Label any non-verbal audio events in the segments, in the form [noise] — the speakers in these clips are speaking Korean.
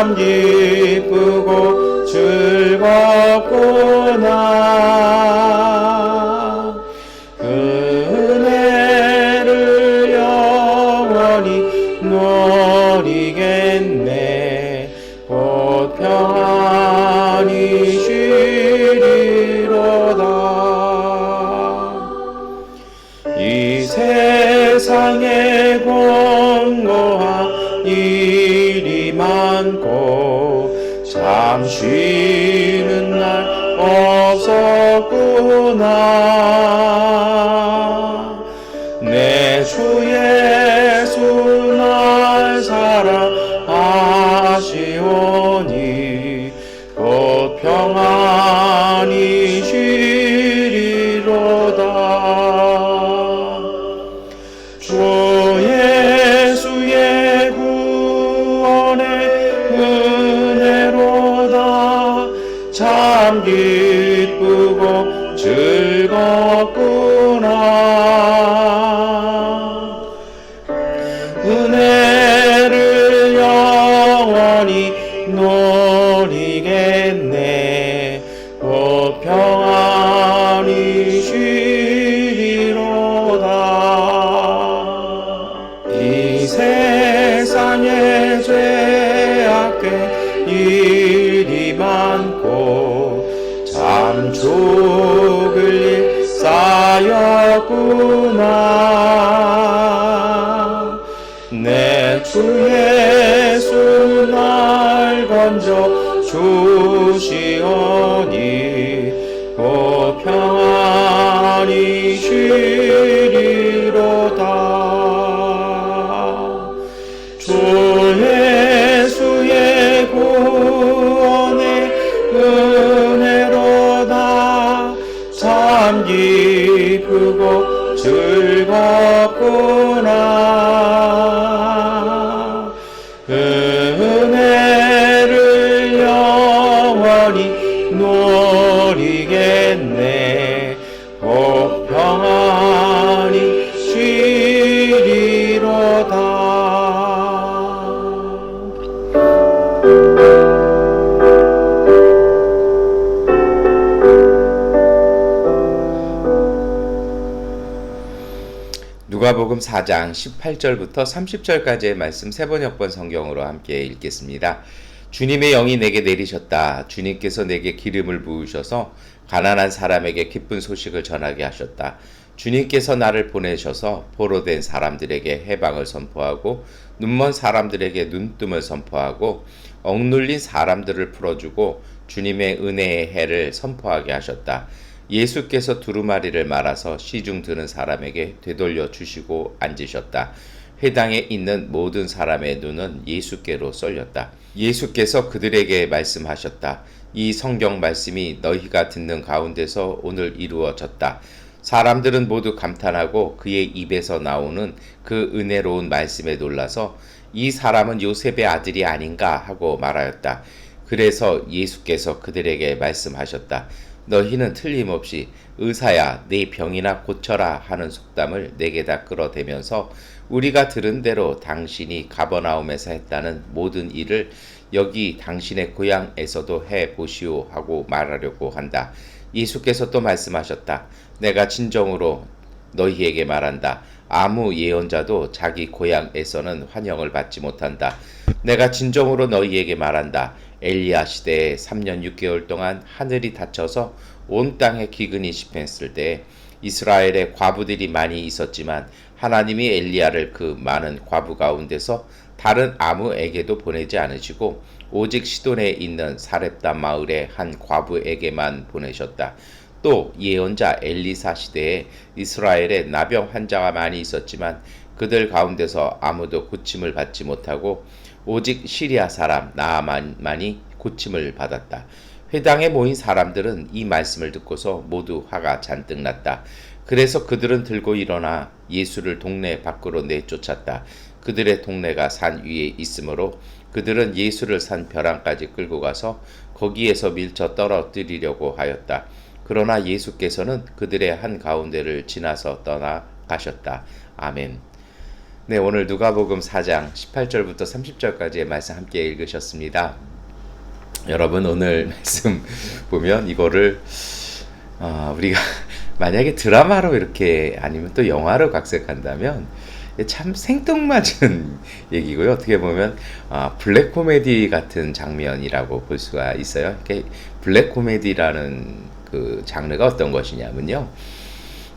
참기 Господа. 날 건져 주시오니 누가복음 4장 18절부터 30절까지의 말씀 세 번 역번 성경으로 함께 읽겠습니다. 주님의 영이 내게 내리셨다. 주님께서 내게 기름을 부으셔서 가난한 사람에게 기쁜 소식을 전하게 하셨다. 주님께서 나를 보내셔서 포로된 사람들에게 해방을 선포하고 눈먼 사람들에게 눈뜸을 선포하고 억눌린 사람들을 풀어주고 주님의 은혜의 해를 선포하게 하셨다. 예수께서 두루마리를 말아서 시중 드는 사람에게 되돌려 주시고 앉으셨다. 회당에 있는 모든 사람의 눈은 예수께로 쏠렸다. 예수께서 그들에게 말씀하셨다. 이 성경 말씀이 너희가 듣는 가운데서 오늘 이루어졌다. 사람들은 모두 감탄하고 그의 입에서 나오는 그 은혜로운 말씀에 놀라서 이 사람은 요셉의 아들이 아닌가 하고 말하였다. 그래서 예수께서 그들에게 말씀하셨다. 너희는 틀림없이 의사야 내 병이나 고쳐라 하는 속담을 내게 다 끌어대면서 우리가 들은 대로 당신이 가버나움에서 했다는 모든 일을 여기 당신의 고향에서도 해 보시오 하고 말하려고 한다. 예수께서 또 말씀하셨다. 내가 진정으로 너희에게 말한다. 아무 예언자도 자기 고향에서는 환영을 받지 못한다. 내가 진정으로 너희에게 말한다. 엘리야 시대에 3년 6개월 동안 하늘이 닫혀서 온 땅에 기근이 집행했을 때 이스라엘에 과부들이 많이 있었지만 하나님이 엘리야를 그 많은 과부 가운데서 다른 아무에게도 보내지 않으시고 오직 시돈에 있는 사렙다 마을의 한 과부에게만 보내셨다. 또 예언자 엘리사 시대에 이스라엘에 나병 환자가 많이 있었지만 그들 가운데서 아무도 고침을 받지 못하고 오직 시리아 사람 나아만만이 고침을 받았다. 회당에 모인 사람들은 이 말씀을 듣고서 모두 화가 잔뜩 났다. 그래서 그들은 들고 일어나 예수를 동네 밖으로 내쫓았다. 그들의 동네가 산 위에 있으므로 그들은 예수를 산 벼랑까지 끌고 가서 거기에서 밀쳐 떨어뜨리려고 하였다. 그러나 예수께서는 그들의 한 가운데를 지나서 떠나가셨다. 아멘. 네, 오늘 누가복음 4장 18절부터 30절까지의 말씀 함께 읽으셨습니다. 여러분 오늘 [laughs] 말씀 보면 이거를 어, 우리가 [laughs] 만약에 드라마로 이렇게 아니면 또 영화로 각색한다면 참 생뚱맞은 [laughs] 얘기고요. 어떻게 보면 아, 블랙 코미디 같은 장면이라고 볼 수가 있어요. 블랙 코미디라는 그 장르가 어떤 것이냐면요.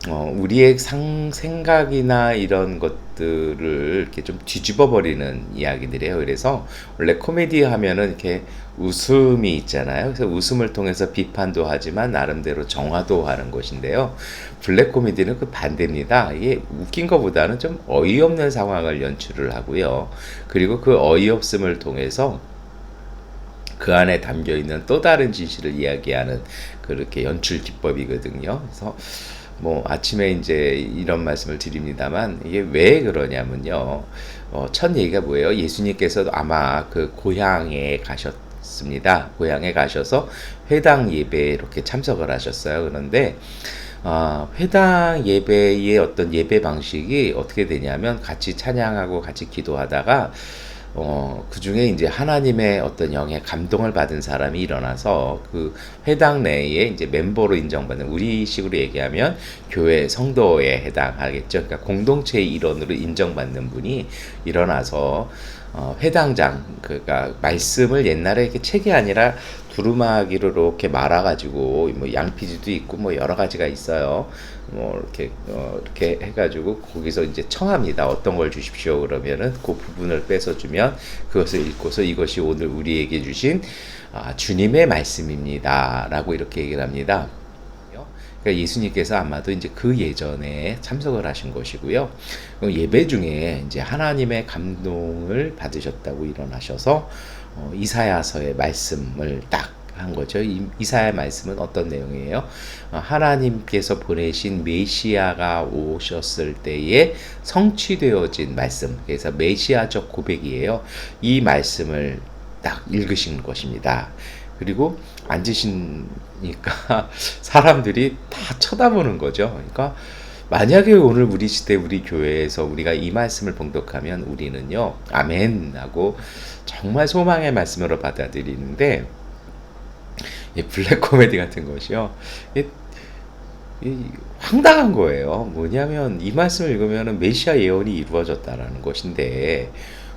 어, 우리의 상, 생각이나 이런 것들을 이렇게 좀 뒤집어 버리는 이야기들이에요. 그래서 원래 코미디 하면은 이렇게 웃음이 있잖아요. 그래서 웃음을 통해서 비판도 하지만 나름대로 정화도 하는 것인데요. 블랙 코미디는 그 반대입니다. 이게 웃긴 것보다는 좀 어이없는 상황을 연출을 하고요. 그리고 그 어이없음을 통해서 그 안에 담겨 있는 또 다른 진실을 이야기하는 그렇게 연출 기법이거든요. 그래서 뭐 아침에 이제 이런 말씀을 드립니다만 이게 왜 그러냐면요. 어, 첫 얘기가 뭐예요? 예수님께서 아마 그 고향에 가셨습니다. 고향에 가셔서 회당 예배에 이렇게 참석을 하셨어요. 그런데 어, 회당 예배의 어떤 예배 방식이 어떻게 되냐면 같이 찬양하고 같이 기도하다가 어, 그 중에 이제 하나님의 어떤 영의 감동을 받은 사람이 일어나서 그 회당 내에 이제 멤버로 인정받는 우리식으로 얘기하면 교회 성도에 해당하겠죠. 그러니까 공동체의 일원으로 인정받는 분이 일어나서 어, 회당장 그러니까 말씀을 옛날에 이렇게 책이 아니라 두루마기로 이렇게 말아가지고 뭐 양피지도 있고 뭐 여러 가지가 있어요. 뭐 이렇게 어 이렇게 해가지고 거기서 이제 청합니다. 어떤 걸 주십시오 그러면은 그 부분을 뺏어 주면 그것을 읽고서 이것이 오늘 우리에게 주신 아, 주님의 말씀입니다라고 이렇게 얘기를 합니다. 그러니까 예수님께서 아마도 이제 그 예전에 참석을 하신 것이고요. 예배 중에 이제 하나님의 감동을 받으셨다고 일어나셔서 어, 이사야서의 말씀을 딱 한 거죠. 이, 이사야 말씀은 어떤 내용이에요? 어, 하나님께서 보내신 메시아가 오셨을 때에 성취되어진 말씀. 그래서 메시아적 고백이에요. 이 말씀을 딱 읽으신 것입니다. 그리고 앉으시니까 [laughs] 사람들이 다 쳐다보는 거죠. 그러니까 만약에 오늘 우리 시대 우리 교회에서 우리가 이 말씀을 봉독하면 우리는요 아멘 하고 정말 소망의 말씀으로 받아들이는데 이 블랙 코미디 같은 것이요 황당한 거예요. 뭐냐면 이 말씀을 읽으면 메시아 예언이 이루어졌다라는 것인데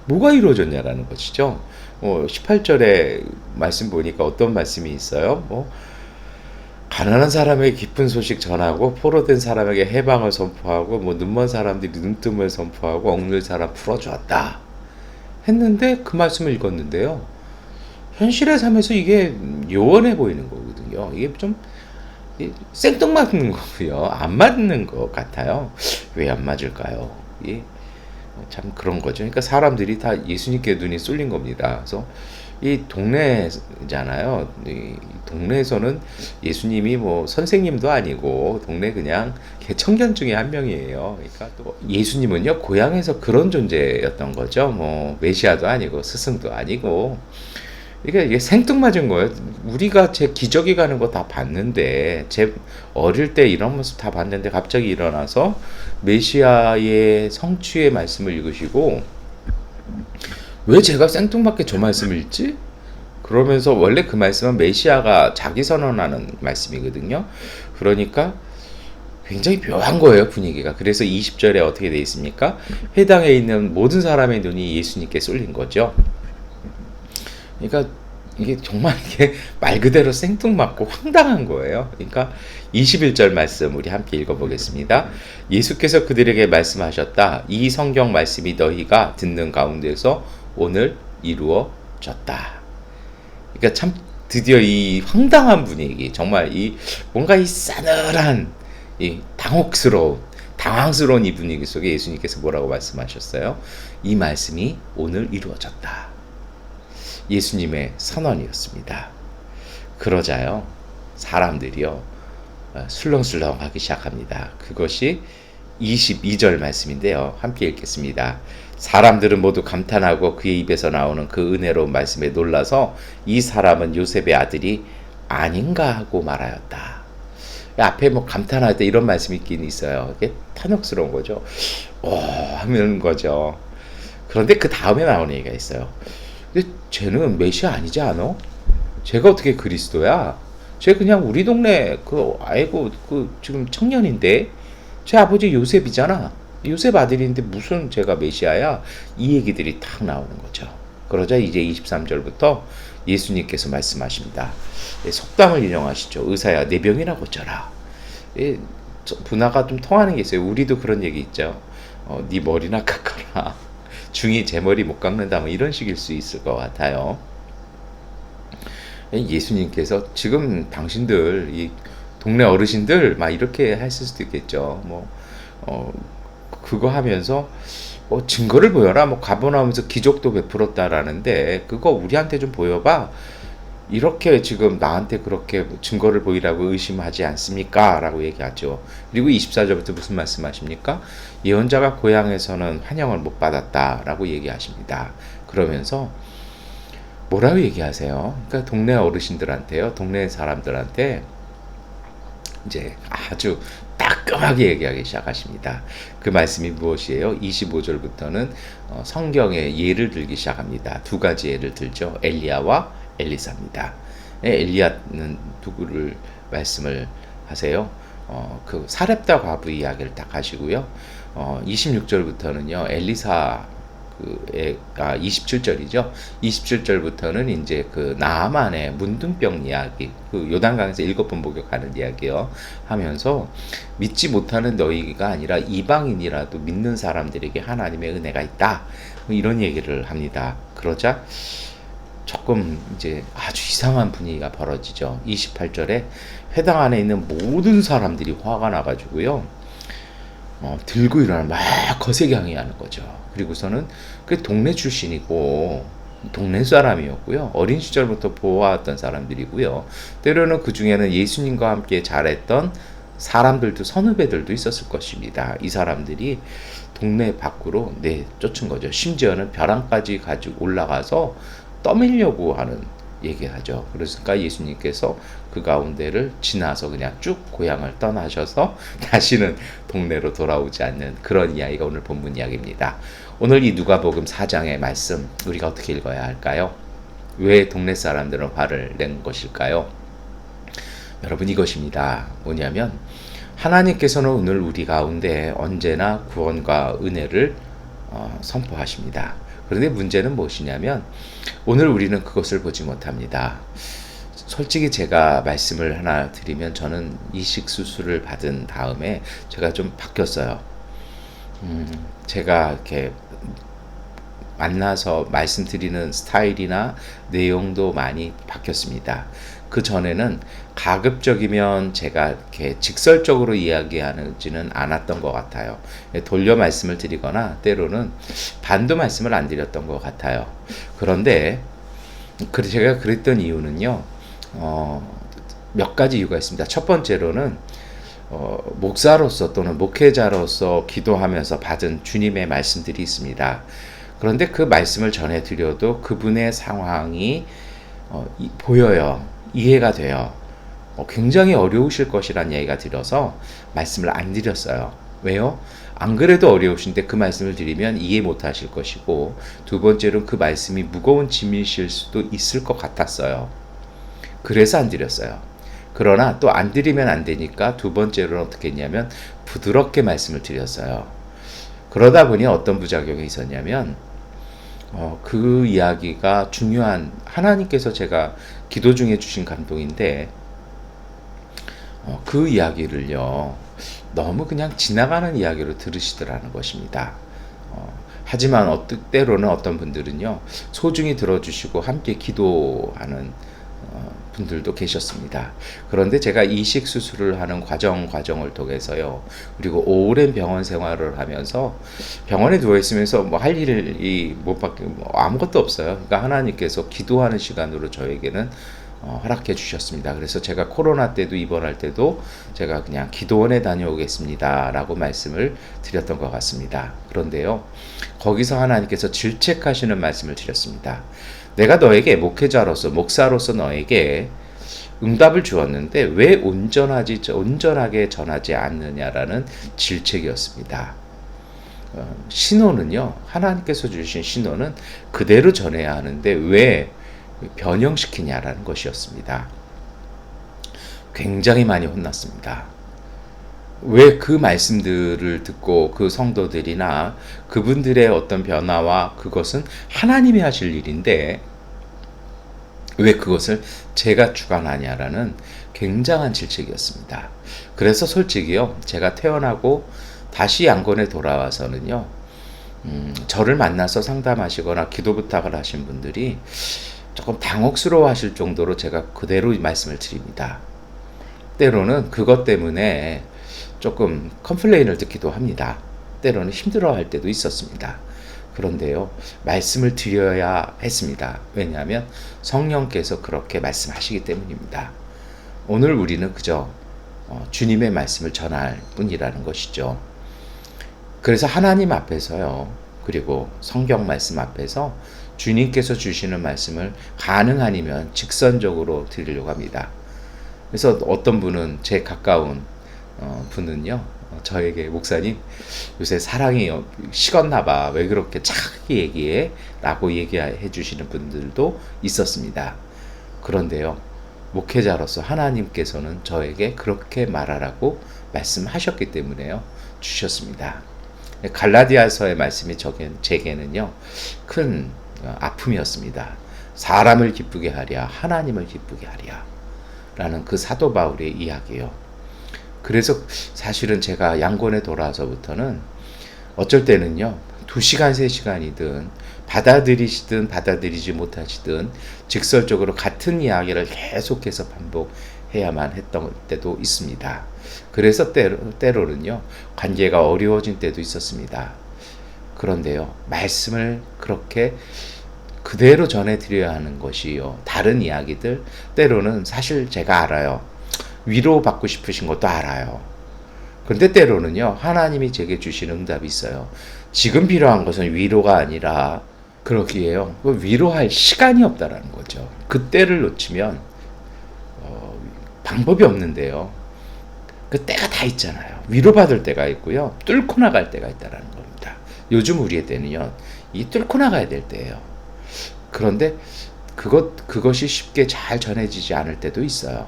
뭐가 이루어졌냐라는 것이죠. 뭐 18절에 말씀 보니까 어떤 말씀이 있어요? 뭐 가난한 사람에게 기쁜 소식 전하고 포로된 사람에게 해방을 선포하고 뭐 눈먼 사람들이 눈뜸을 선포하고 억눌 사람 풀어주었다 했는데 그 말씀을 읽었는데요. 현실의 삶에서 이게 요원해 보이는 거거든요. 이게 좀 생뚱맞는 거고요. 안 맞는 것 같아요. 왜 안 맞을까요? 참 그런 거죠. 그러니까 사람들이 다 예수님께 눈이 쏠린 겁니다. 그래서 이 동네잖아요. 이 동네에서는 예수님이 뭐 선생님도 아니고 동네 그냥 청년 중에 한 명이에요. 그러니까 또 예수님은요 고향에서 그런 존재였던 거죠. 뭐 메시아도 아니고 스승도 아니고. 이게 생뚱맞은 거예요. 우리가 제 기저귀 가는 거 다 봤는데 제 어릴 때 이런 모습 다 봤는데 갑자기 일어나서 메시아의 성취의 말씀을 읽으시고 왜 제가 생뚱맞게 저 말씀을 읽지? 그러면서 원래 그 말씀은 메시아가 자기 선언하는 말씀이거든요. 그러니까 굉장히 묘한 거예요, 분위기가. 그래서 20절에 어떻게 돼 있습니까? 회당에 있는 모든 사람의 눈이 예수님께 쏠린 거죠. 그러니까 이게 정말 이게 말 그대로 생뚱맞고 황당한 거예요. 그러니까 21절 말씀 우리 함께 읽어보겠습니다. 예수께서 그들에게 말씀하셨다. 이 성경 말씀이 너희가 듣는 가운데서 오늘 이루어졌다. 그러니까 참 드디어 이 황당한 분위기, 정말 이 뭔가 이 싸늘한 이 당혹스러운 당황스러운 이 분위기 속에 예수님께서 뭐라고 말씀하셨어요? 이 말씀이 오늘 이루어졌다. 예수님의 선언이었습니다. 그러자요, 사람들이요, 어, 술렁술렁 하기 시작합니다. 그것이 22절 말씀인데요. 함께 읽겠습니다. 사람들은 모두 감탄하고 그의 입에서 나오는 그 은혜로운 말씀에 놀라서 이 사람은 요셉의 아들이 아닌가 하고 말하였다. 앞에 뭐 감탄할 때 이런 말씀이 있긴 있어요. 이게 탐욕스러운 거죠. 오, 하는 거죠. 그런데 그 다음에 나오는 얘기가 있어요. 근데 쟤는 메시아 아니지 않아? 쟤가 어떻게 그리스도야? 쟤 그냥 우리 동네 그 아이고 그 지금 청년인데 제 아버지 요셉이잖아. 요셉 아들인데 무슨 제가 메시아야? 이 얘기들이 딱 나오는 거죠. 그러자 이제 23절부터 예수님께서 말씀하십니다. 예, 속담을 인용하시죠. 의사야 내 병이나 고쳐라. 예, 분화가 좀 통하는 게 있어요. 우리도 그런 얘기 있죠. 어, 네 머리나 깎아라. 중이 제 머리 못 깎는다 뭐 이런 식일 수 있을 것 같아요. 예, 예수님께서 지금 당신들 이 동네 어르신들 막 이렇게 했을 수도 있겠죠. 뭐 어, 그거 하면서 뭐 증거를 보여라. 뭐 가보나오면서 기적도 베풀었다라는데 그거 우리한테 좀 보여봐. 이렇게 지금 나한테 그렇게 증거를 보이라고 의심하지 않습니까? 라고 얘기하죠. 그리고 24절부터 무슨 말씀하십니까? 예언자가 고향에서는 환영을 못 받았다 라고 얘기하십니다. 그러면서 뭐라고 얘기하세요? 그러니까 동네 어르신들한테요, 동네 사람들한테 이제 아주 따끔하게 얘기하기 시작하십니다. 그 말씀이 무엇이에요? 25절부터는 어, 성경의 예를 들기 시작합니다. 두 가지 예를 들죠. 엘리야와 엘리사입니다. 예, 엘리야는 누구를 말씀을 하세요? 어, 그 사렙다 과부 이야기를 딱 하시고요. 어, 26절부터는요. 엘리사 그가 27절이죠. 27절부터는 이제 그 나만의 문둥병 이야기, 그 요단강에서 일곱 번 목욕하는 이야기요. 하면서 믿지 못하는 너희가 아니라 이방인이라도 믿는 사람들에게 하나님의 은혜가 있다. 뭐 이런 얘기를 합니다. 그러자 조금 이제 아주 이상한 분위기가 벌어지죠. 28절에 회당 안에 있는 모든 사람들이 화가 나가지고요. 어, 들고 일어나 막 거세게 항의하는 거죠. 그리고서는 그 동네 출신이고 동네 사람이었고요. 어린 시절부터 보아왔던 사람들이고요. 때로는 그 중에는 예수님과 함께 잘했던 사람들도 선후배들도 있었을 것입니다. 이 사람들이 동네 밖으로 내쫓은 거죠. 심지어는 벼랑까지 가지고 올라가서 떠밀려고 하는 얘기하죠. 그러니까 예수님께서 그 가운데를 지나서 그냥 쭉 고향을 떠나셔서 [laughs] 다시는 동네로 돌아오지 않는 그런 이야기가 오늘 본문 이야기입니다. 오늘 이 누가복음 4장의 말씀 우리가 어떻게 읽어야 할까요? 왜 동네 사람들은 화를 낸 것일까요? 여러분 이것입니다. 뭐냐면 하나님께서는 오늘 우리 가운데 언제나 구원과 은혜를 어, 선포하십니다. 그런데 문제는 무엇이냐면 오늘 우리는 그것을 보지 못합니다. 솔직히 제가 말씀을 하나 드리면 저는 이식 수술을 받은 다음에 제가 좀 바뀌었어요. 음, 제가 이렇게 만나서 말씀드리는 스타일이나 내용도 많이 바뀌었습니다. 그 전에는 가급적이면 제가 이렇게 직설적으로 이야기하지는 않았던 것 같아요. 돌려 말씀을 드리거나 때로는 반도 말씀을 안 드렸던 것 같아요. 그런데 제가 그랬던 이유는요. 어, 몇 가지 이유가 있습니다. 첫 번째로는 어, 목사로서 또는 목회자로서 기도하면서 받은 주님의 말씀들이 있습니다. 그런데 그 말씀을 전해드려도 그분의 상황이 어, 이, 보여요. 이해가 돼요. 어, 굉장히 어려우실 것이란 얘기가 들어서 말씀을 안 드렸어요. 왜요? 안 그래도 어려우신데 그 말씀을 드리면 이해 못 하실 것이고 두 번째로는 그 말씀이 무거운 짐이실 수도 있을 것 같았어요. 그래서 안 드렸어요. 그러나 또 안 드리면 안 되니까 두 번째로는 어떻게 했냐면 부드럽게 말씀을 드렸어요. 그러다 보니 어떤 부작용이 있었냐면 어, 그 이야기가 중요한 하나님께서 제가 기도 중에 주신 감동인데 어, 그 이야기를요 너무 그냥 지나가는 이야기로 들으시더라는 것입니다. 어, 하지만 어떤 때로는 어떤 분들은요 소중히 들어주시고 함께 기도하는 어, 분들도 계셨습니다. 그런데 제가 이식 수술을 하는 과정 과정을 통해서요. 그리고 오랜 병원 생활을 하면서 병원에 누워 있으면서 뭐 할 일이 못 밖에 뭐 아무것도 없어요. 그러니까 하나님께서 기도하는 시간으로 저에게는 어, 허락해 주셨습니다. 그래서 제가 코로나 때도 입원할 때도 제가 그냥 기도원에 다녀오겠습니다 라고 말씀을 드렸던 것 같습니다. 그런데요, 거기서 하나님께서 질책하시는 말씀을 드렸습니다. 내가 너에게 목회자로서 목사로서 너에게 응답을 주었는데 왜 온전하지 온전하게 전하지 않느냐라는 질책이었습니다. 어, 신호는요 하나님께서 주신 신호는 그대로 전해야 하는데 왜 변형시키냐라는 것이었습니다. 굉장히 많이 혼났습니다. 왜 그 말씀들을 듣고 그 성도들이나 그분들의 어떤 변화와 그것은 하나님이 하실 일인데 왜 그것을 제가 주관하냐라는 굉장한 질책이었습니다. 그래서 솔직히요, 제가 태어나고 다시 양곤에 돌아와서는요, 음, 저를 만나서 상담하시거나 기도 부탁을 하신 분들이 조금 당혹스러워 하실 정도로 제가 그대로 말씀을 드립니다. 때로는 그것 때문에 조금 컴플레인을 듣기도 합니다. 때로는 힘들어 할 때도 있었습니다. 그런데요, 말씀을 드려야 했습니다. 왜냐하면 성령께서 그렇게 말씀하시기 때문입니다. 오늘 우리는 그저 어, 주님의 말씀을 전할 뿐이라는 것이죠. 그래서 하나님 앞에서요, 그리고 성경 말씀 앞에서 주님께서 주시는 말씀을 가능 아니면 직선적으로 드리려고 합니다. 그래서 어떤 분은 제 가까운 어, 분은요, 저에게 목사님 요새 사랑이 식었나 봐. 왜 그렇게 차게 얘기해? 라고 얘기해 주시는 분들도 있었습니다. 그런데요. 목회자로서 하나님께서는 저에게 그렇게 말하라고 말씀하셨기 때문에요. 주셨습니다. 갈라디아서의 말씀이 제게는요. 큰 어, 아픔이었습니다. 사람을 기쁘게 하랴 하나님을 기쁘게 하랴 라는 그 사도 바울의 이야기예요. 그래서 사실은 제가 양곤에 돌아와서부터는 어쩔 때는요. 2시간, 3시간이든 받아들이시든 받아들이지 못하시든 직설적으로 같은 이야기를 계속해서 반복해야만 했던 때도 있습니다. 그래서 때로, 때로는요. 관계가 어려워진 때도 있었습니다. 그런데요, 말씀을 그렇게 그대로 전해드려야 하는 것이요. 다른 이야기들, 때로는 사실 제가 알아요. 위로받고 싶으신 것도 알아요. 그런데 때로는요, 하나님이 제게 주신 응답이 있어요. 지금 필요한 것은 위로가 아니라, 그러기에요. 그 위로할 시간이 없다라는 거죠. 그때를 놓치면, 어, 방법이 없는데요. 그 때가 다 있잖아요. 위로받을 때가 있고요. 뚫고 나갈 때가 있다라는 겁니다. 요즘 우리의 때는요, 이 뚫고 나가야 될 때예요. 그런데 그것 그것이 쉽게 잘 전해지지 않을 때도 있어요.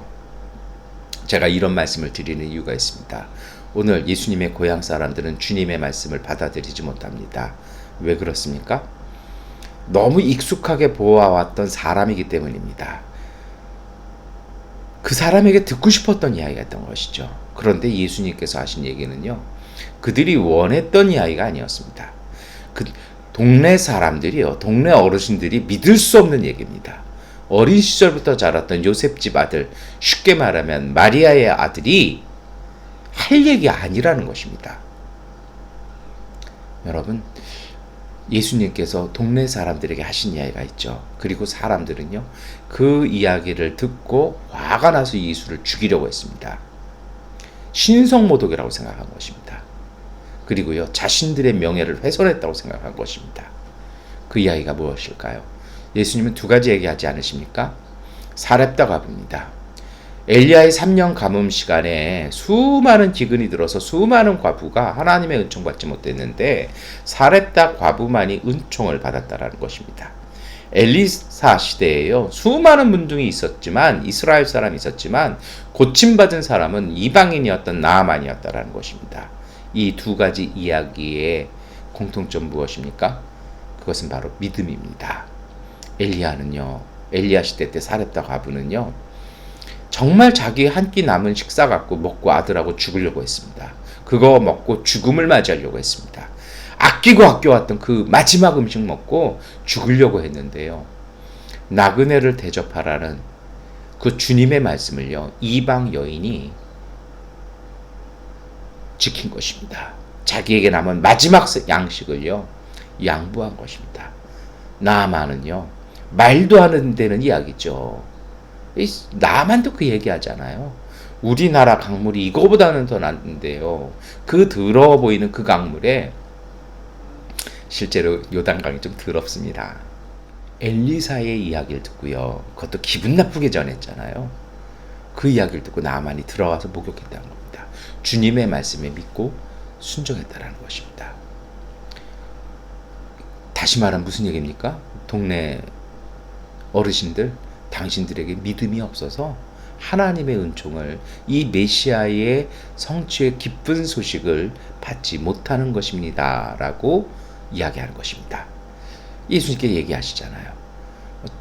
제가 이런 말씀을 드리는 이유가 있습니다. 오늘 예수님의 고향 사람들은 주님의 말씀을 받아들이지 못합니다. 왜 그렇습니까? 너무 익숙하게 보아왔던 사람이기 때문입니다. 그 사람에게 듣고 싶었던 이야기가 던 것이죠. 그런데 예수님께서 하신 얘기는요. 그들이 원했던 이야기가 아니었습니다. 그 동네 사람들이요, 동네 어르신들이 믿을 수 없는 얘기입니다. 어린 시절부터 자랐던 요셉 집 아들, 쉽게 말하면 마리아의 아들이 할 얘기 아니라는 것입니다. 여러분, 예수님께서 동네 사람들에게 하신 이야기가 있죠. 그리고 사람들은요, 그 이야기를 듣고 화가 나서 예수를 죽이려고 했습니다. 신성모독이라고 생각한 것입니다. 그리고요, 자신들의 명예를 훼손했다고 생각한 것입니다. 그 이야기가 무엇일까요? 예수님은 두 가지 얘기하지 않으십니까? 사렙다 가부입니다. 엘리야의 3년 가뭄 시간에 수많은 기근이 들어서 수많은 과부가 하나님의 은총 받지 못했는데 사렙다 과부만이 은총을 받았다라는 것입니다. 엘리사 시대에요. 수많은 문둥이 있었지만 이스라엘 사람이 있었지만 고침받은 사람은 이방인이었던 나아만이었다라는 것입니다. 이 두 가지 이야기의 공통점 무엇입니까? 그것은 바로 믿음입니다. 엘리야는요. 엘리야 시대 때 사렙다 과부는요. 정말 자기 한 끼 남은 식사 갖고 먹고 아들하고 죽으려고 했습니다. 그거 먹고 죽음을 맞이하려고 했습니다. 아끼고 아껴왔던 그 마지막 음식 먹고 죽으려고 했는데요. 나그네를 대접하라는 그 주님의 말씀을요. 이방 여인이 지킨 것입니다. 자기에게 남은 마지막 양식을요. 양보한 것입니다. 나만은요. 말도 안 되는 이야기죠. 나만도 그 얘기하잖아요. 우리나라 강물이 이거보다는 더 낫는데요. 그 더러워 보이는 그 강물에 실제로 요단강이 좀 더럽습니다. 엘리사의 이야기를 듣고요. 그것도 기분 나쁘게 전했잖아요. 그 이야기를 듣고 나만이 들어와서 목욕했다는 겁니다. 주님의 말씀에 믿고 순종했다는 것입니다. 다시 말하면 무슨 얘기입니까? 동네 어르신들 당신들에게 믿음이 없어서 하나님의 은총을 이 메시아의 성취의 기쁜 소식을 받지 못하는 것입니다. 라고 이야기하는 것입니다. 예수님께 얘기하시잖아요.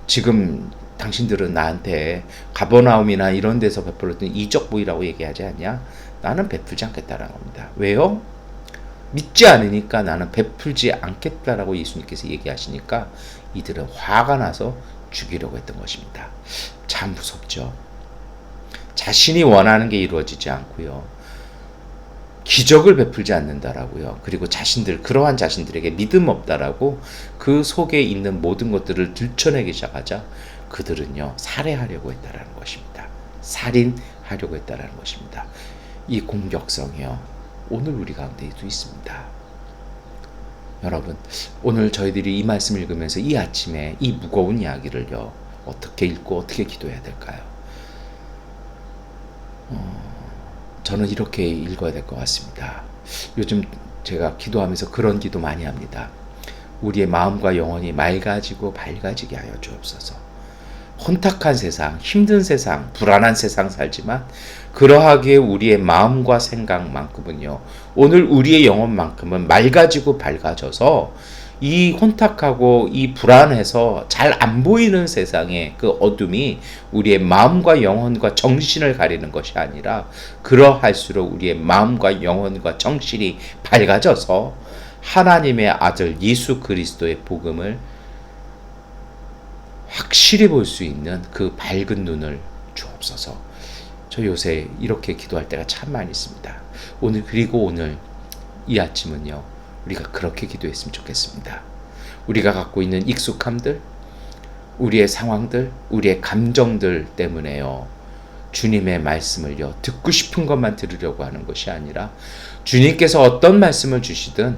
지금 당신들은 나한테 가버나움이나 이런 데서 베풀었던 이적 보이라고 얘기하지 않냐? 나는 베풀지 않겠다라는 겁니다. 왜요? 믿지 않으니까 나는 베풀지 않겠다라고 예수님께서 얘기하시니까 이들은 화가 나서 죽이려고 했던 것입니다. 참 무섭죠. 자신이 원하는 게 이루어지지 않고요. 기적을 베풀지 않는다라고요. 그리고 자신들 그러한 자신들에게 믿음 없다라고 그 속에 있는 모든 것들을 들춰내기 시작하자 그들은요 살해하려고 했다라는 것입니다. 살인하려고 했다라는 것입니다. 이 공격성이요 오늘 우리 가운데에도 있습니다. 여러분, 오늘 저희들이 이 말씀 읽으면서 이 아침에 이 무거운 이야기를요, 어떻게 읽고 어떻게 기도해야 될까요? 어, 저는 이렇게 읽어야 될 것 같습니다. 요즘 제가 기도하면서 그런 기도 많이 합니다. 우리의 마음과 영혼이 맑아지고 밝아지게 하여 주옵소서. 혼탁한 세상, 힘든 세상, 불안한 세상 살지만 그러하기에 우리의 마음과 생각만큼은요. 오늘 우리의 영혼만큼은 맑아지고 밝아져서 이 혼탁하고 이 불안해서 잘 안 보이는 세상의 그 어둠이 우리의 마음과 영혼과 정신을 가리는 것이 아니라 그러할수록 우리의 마음과 영혼과 정신이 밝아져서 하나님의 아들 예수 그리스도의 복음을 확실히 볼 수 있는 그 밝은 눈을 주옵소서. 저 요새 이렇게 기도할 때가 참 많이 있습니다. 오늘 그리고 오늘 이 아침은요. 우리가 그렇게 기도했으면 좋겠습니다. 우리가 갖고 있는 익숙함들, 우리의 상황들, 우리의 감정들 때문에요. 주님의 말씀을요. 듣고 싶은 것만 들으려고 하는 것이 아니라 주님께서 어떤 말씀을 주시든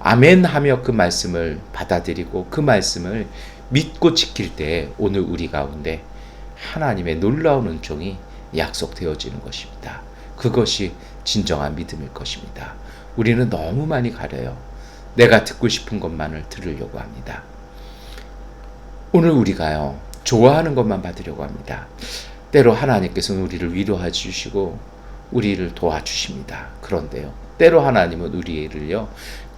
아멘 하며 그 말씀을 받아들이고 그 말씀을 믿고 지킬 때 오늘 우리 가운데 하나님의 놀라운 은총이 약속되어지는 것입니다. 그것이 진정한 믿음일 것입니다. 우리는 너무 많이 가려요. 내가 듣고 싶은 것만을 들으려고 합니다. 오늘 우리가요, 좋아하는 것만 받으려고 합니다. 때로 하나님께서는 우리를 위로해 주시고, 우리를 도와주십니다. 그런데요, 때로 하나님은 우리를요,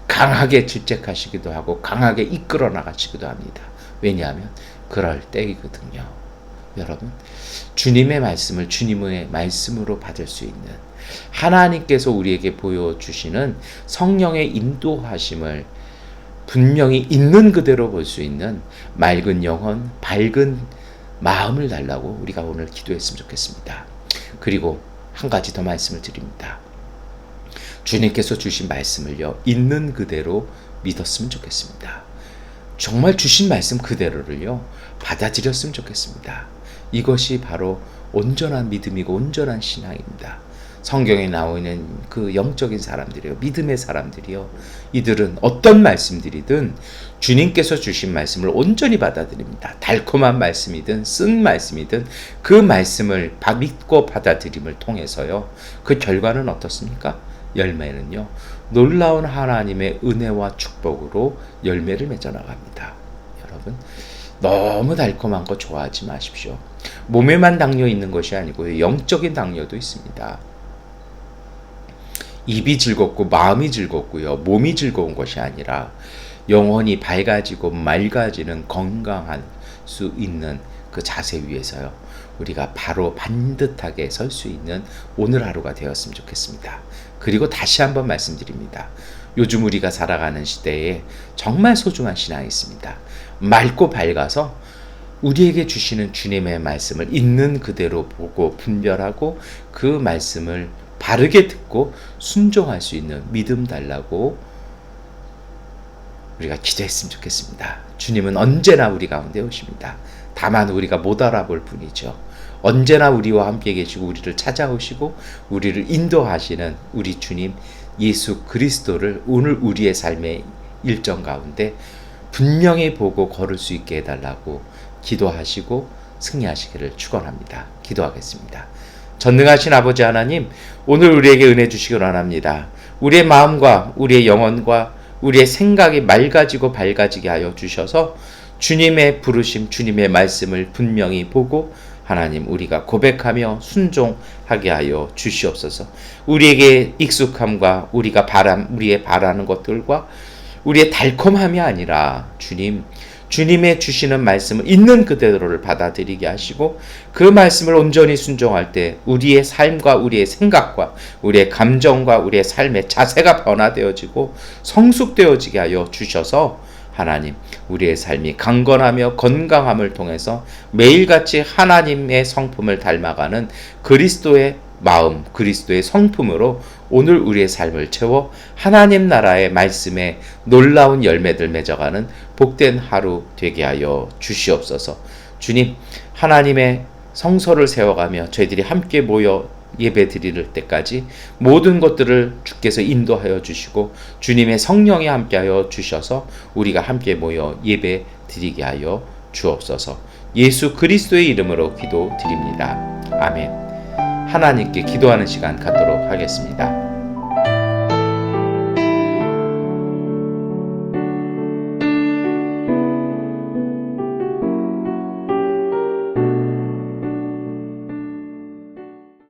강하게 질책하시기도 하고, 강하게 이끌어 나가시기도 합니다. 왜냐하면 그럴 때이거든요. 여러분, 주님의 말씀을 주님의 말씀으로 받을 수 있는 하나님께서 우리에게 보여주시는 성령의 인도하심을 분명히 있는 그대로 볼 수 있는 맑은 영혼, 밝은 마음을 달라고 우리가 오늘 기도했으면 좋겠습니다. 그리고 한 가지 더 말씀을 드립니다. 주님께서 주신 말씀을요, 있는 그대로 믿었으면 좋겠습니다. 정말 주신 말씀 그대로를요, 받아들였으면 좋겠습니다. 이것이 바로 온전한 믿음이고 온전한 신앙입니다. 성경에 나오는 그 영적인 사람들이요, 믿음의 사람들이요, 이들은 어떤 말씀들이든 주님께서 주신 말씀을 온전히 받아들입니다. 달콤한 말씀이든 쓴 말씀이든 그 말씀을 바- 믿고 받아들임을 통해서요, 그 결과는 어떻습니까? 열매는요, 놀라운 하나님의 은혜와 축복으로 열매를 맺어 나갑니다. 여러분, 너무 달콤한 거 좋아하지 마십시오. 몸에만 당뇨 있는 것이 아니고요. 영적인 당뇨도 있습니다. 입이 즐겁고 마음이 즐겁고요. 몸이 즐거운 것이 아니라 영혼이 밝아지고 맑아지는 건강한 수 있는 그 자세 위에서요. 우리가 바로 반듯하게 설 수 있는 오늘 하루가 되었으면 좋겠습니다. 그리고 다시 한번 말씀드립니다. 요즘 우리가 살아가는 시대에 정말 소중한 신앙이 있습니다. 맑고 밝아서 우리에게 주시는 주님의 말씀을 있는 그대로 보고 분별하고 그 말씀을 바르게 듣고 순종할 수 있는 믿음 달라고 우리가 기도했으면 좋겠습니다. 주님은 언제나 우리 가운데 오십니다. 다만 우리가 못 알아볼 뿐이죠. 언제나 우리와 함께 계시고 우리를 찾아오시고 우리를 인도하시는 우리 주님 예수 그리스도를 오늘 우리의 삶의 일정 가운데 분명히 보고 걸을 수 있게 해달라고 기도하시고 승리하시기를 축원합니다. 기도하겠습니다. 전능하신 아버지 하나님, 오늘 우리에게 은혜 주시기 원합니다. 우리의 마음과 우리의 영혼과 우리의 생각이 맑아지고 밝아지게 하여 주셔서 주님의 부르심, 주님의 말씀을 분명히 보고 하나님 우리가 고백하며 순종하게 하여 주시옵소서. 우리에게 익숙함과 우리가 바람 우리의 바라는 것들과 우리의 달콤함이 아니라 주님 주님의 주시는 말씀을 있는 그대로를 받아들이게 하시고 그 말씀을 온전히 순종할 때 우리의 삶과 우리의 생각과 우리의 감정과 우리의 삶의 자세가 변화되어지고 성숙되어지게 하여 주셔서 하나님 우리의 삶이 강건하며 건강함을 통해서 매일같이 하나님의 성품을 닮아가는 그리스도의 마음, 그리스도의 성품으로 오늘 우리의 삶을 채워 하나님 나라의 말씀에 놀라운 열매들 맺어가는 복된 하루 되게 하여 주시옵소서. 주님, 하나님의 성소를 세워가며 저희들이 함께 모여 예배 드릴 때까지 모든 것들을 주께서 인도하여 주시고 주님의 성령이 함께하여 주셔서 우리가 함께 모여 예배 드리게 하여 주옵소서. 예수 그리스도의 이름으로 기도드립니다. 아멘. 하나님께 기도하는 시간 갖도록 하겠습니다.